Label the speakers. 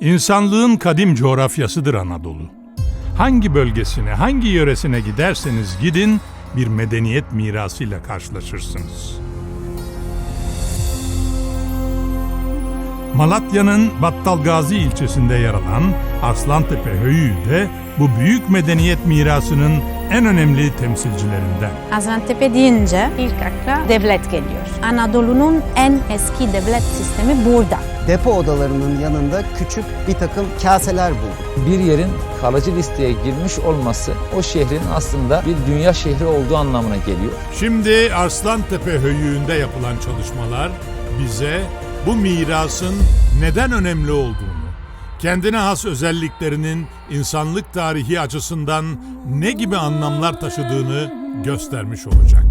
Speaker 1: İnsanlığın kadim coğrafyasıdır Anadolu. Hangi bölgesine, hangi yöresine giderseniz gidin bir medeniyet mirasıyla karşılaşırsınız. Malatya'nın Battalgazi ilçesinde yer alan Arslantepe Höyüğü de bu büyük medeniyet mirasının en önemli temsilcilerinden.
Speaker 2: Gaziantep deyince ilk akla devlet geliyor. Anadolu'nun en eski devlet sistemi burada.
Speaker 3: Depo odalarının yanında küçük bir takım kaseler bulduk.
Speaker 4: bir yerin kalıcı listeye girmiş olması o şehrin aslında bir dünya şehri olduğu anlamına geliyor.
Speaker 1: Şimdi Arslantepe Höyüğü'nde yapılan çalışmalar bize bu mirasın neden önemli olduğunu, kendine has özelliklerinin insanlık tarihi açısından ne gibi anlamlar taşıdığını göstermiş olacak.